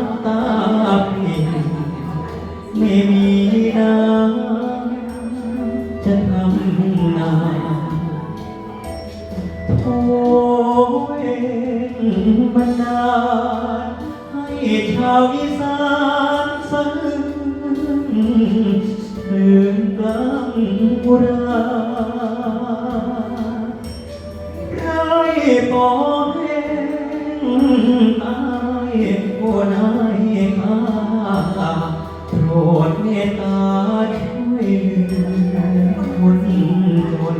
ำตาพินไม่มีน้ำจะทำนาโอ้เองบันดาให้ชาวอีสานซึ้งเรื่นกลางบุราไรปอ นายข้าโปรดเมตตาช่วยเหลือคนจน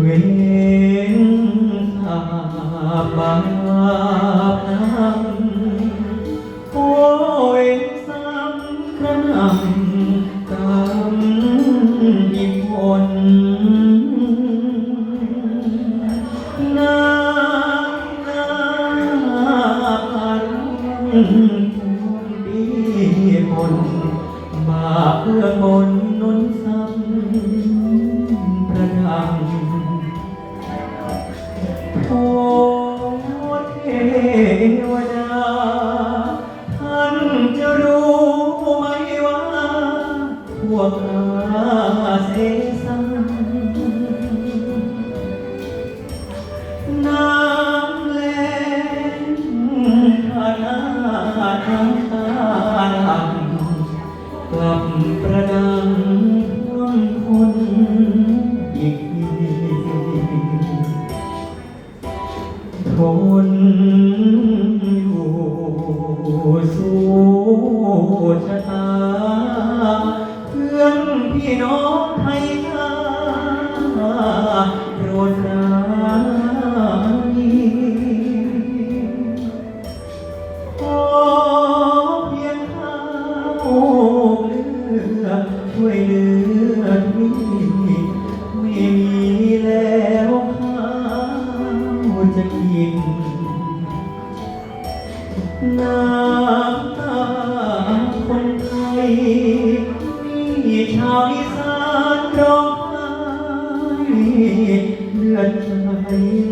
เว้นสาบาปนั้นโอ้ยซ้ำกระหน่ำกำอี ปีบนบาเพื่อบนนุนซ้ำประดังโอ้เทวดาท่านจะรู้ไหมว่าพวกข้าเส กลับประดังท่วมคนอีกทีทนอยู่สู้ชะตา เพื่อนพี่น้องไทยนาโปรดรา อช่วยเหลือพี่ไม่มีแล้วข้าวจะกินน้ำตาคนไทยมีชาวอีสานร้องไห้เลือดไหล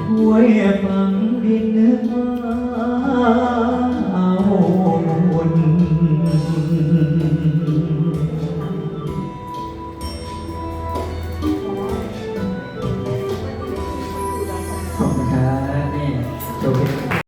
ช่วยฟังดินนึก